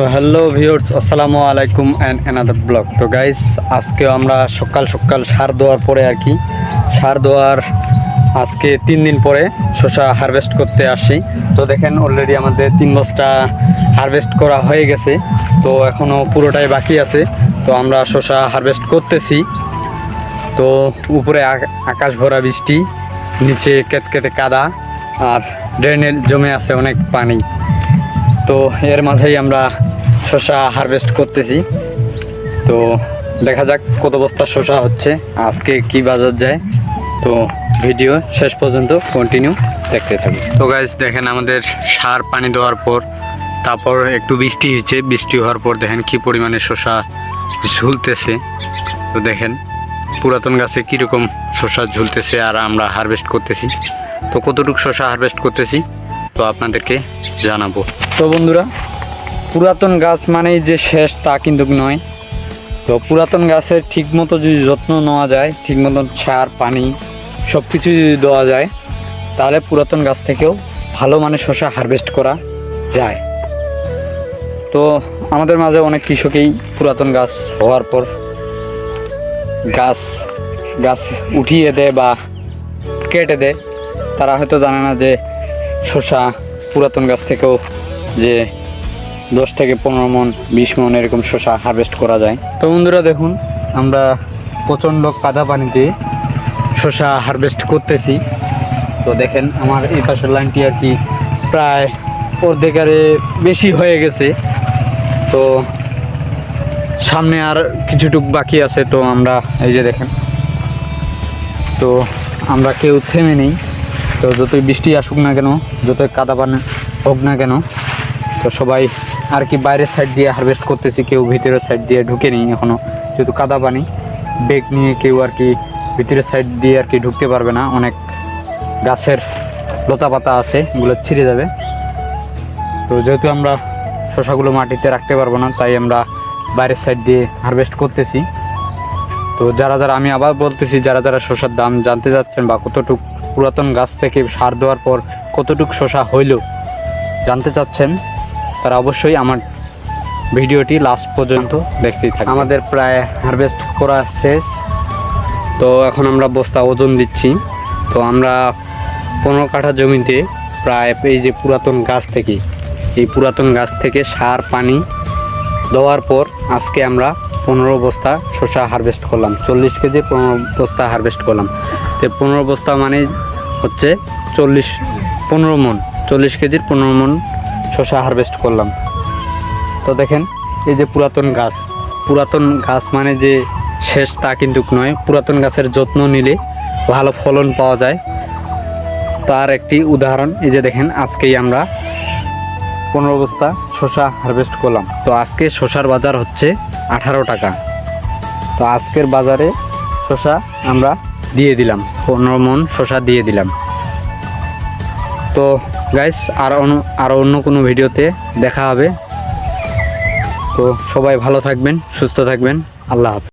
তো hello viewers আসসালামু আলাইকুম অ্যান্ড অ্যানাদার ব্লগ তো গাইস আজকে আমরা সকাল সকাল সার দেওয়ার পরে আর কি। সার দেওয়ার আজকে তিন দিন পরে শসা হারভেস্ট করতে আসি। তো দেখেন অলরেডি আমাদের তিন বস্তা হারভেস্ট করা হয়ে গেছে। তো এখনও পুরোটাই বাকি আছে। তো আমরা শসা হারভেস্ট করতেছি। তো উপরে আক- আকাশ ভরা বৃষ্টি, নিচে কেতকেতে কাদা আর ড্রেনে জমে আছে অনেক পানি। তো এর মাঝেই আমরা শসা হারভেস্ট করতেছি। তো দেখা যাক কত বস্তা শসা হচ্ছে আজকে কি বাজার যায়। তো ভিডিও শেষ পর্যন্ত কন্টিনিউ দেখতে থাকি তো গাইজ দেখেন আমাদের সার পানি দেওয়ার পর তারপর একটু বৃষ্টি হয়েছে। বৃষ্টি হওয়ার পর দেখেন কি পরিমাণে শসা ঝুলতেছে। তো দেখেন পুরাতন গাছে কীরকম শসা ঝুলতেছে আর আমরা হারভেস্ট করতেছি। তো কতটুকু শসা হারভেস্ট করতেছি তো আপনাদেরকে জানাব। তো বন্ধুরা পুরাতন গাছ মানেই যে শেষ তা কিন্তু নয়। তো পুরাতন গাছের ঠিকমতো যদি যত্ন নেওয়া যায় ঠিক মতন সার, পানি সব কিছু যদি দেওয়া যায়, তাহলে পুরাতন গাছ থেকেও ভালো মানে শশা হারভেস্ট করা যায়। তো আমাদের মাঝে অনেক কৃষকেই পুরাতন গাছ হওয়ার পর গাছ গাছ উঠিয়ে দেয় বা কেটে দেয়। তারা হয়তো জানে না যে শশা পুরাতন গাছ থেকেও যে দশ থেকে পনেরো মন, বিশ মন এরকম শসা হারভেস্ট করা যায়। তো বন্ধুরা দেখুন, আমরা প্রচণ্ড কাদা পানিতে শসা হারভেস্ট করতেছি। তো দেখেন, আমার এই পাশের লাইনটি আর কি প্রায় অর্ধেকারে বেশি হয়ে গেছে। তো সামনে আর কিছুটুক বাকি আছে, তো আমরা এই যে দেখেন, তো আমরা কেউ থেমে নেই। তো যতই বৃষ্টি আসুক না কেন, যতই কাদা পানি হোক না কেন, তো সবাই আর কি বাইরের সাইড দিয়ে হারভেস্ট করতেছি, কেউ ভিতরের সাইড দিয়ে ঢুকে নেই এখনও যেহেতু কাদা পানি বেগ নিয়ে কেউ আর কি ভিতরের সাইড দিয়ে আর কি ঢুকতে পারবে না। অনেক গাছের লতা পাতা আছে, এগুলো ছিঁড়ে যাবে। তো যেহেতু আমরা শসাগুলো মাটিতে রাখতে পারব না, তাই আমরা বাইরের সাইড দিয়ে হারভেস্ট করতেছি। তো যারা যারা, আমি আবার বলতেছি, যারা যারা শশার দাম জানতে যাচ্ছেন বা কতটুক পুরাতন গাছ থেকে সার দেওয়ার পর কতটুক শশা হইল, জানতে চাচ্ছেন তারা অবশ্যই আমার ভিডিওটি লাস্ট পর্যন্ত দেখতেই থাকে আমাদের প্রায় হারভেস্ট করা শেষ। তো এখন আমরা বস্তা ওজন দিচ্ছি। তো আমরা পনেরো কাঠা জমিতে প্রায় এই যে পুরাতন গাছ থেকে, এই পুরাতন গাছ থেকে সার, পানি দেওয়ার পর আজকে আমরা পনেরো বস্তা শসা হারভেস্ট করলাম। চল্লিশ কেজি পনেরো বস্তা হারভেস্ট করলাম। তো পনেরো বস্তা মানে হচ্ছে চল্লিশ, পনেরো মন চল্লিশ কেজির পনেরো মন শসা হারভেস্ট করলাম। তো দেখেন, এই যে পুরাতন গাছ। পুরাতন গাছ মানে যে শেষ তা কিন্তু নয়, পুরাতন গাছের যত্ন নিলে ভালো ফলন পাওয়া যায়। তার একটি উদাহরণ, এই যে দেখেন, আজকেই আমরা পনেরো বস্তা শসা হারভেস্ট করলাম। তো আজকে শশার বাজার হচ্ছে আঠারো টাকা। তো আজকের বাজারে শসা আমরা দিয়ে দিলাম, পনেরো মন শসা দিয়ে দিলাম। তো গাইস আর অন্য আরও অন্য কোনো ভিডিওতে দেখা হবে। তো সবাই ভালো থাকবেন, সুস্থ থাকবেন। আল্লাহ হাফেজ।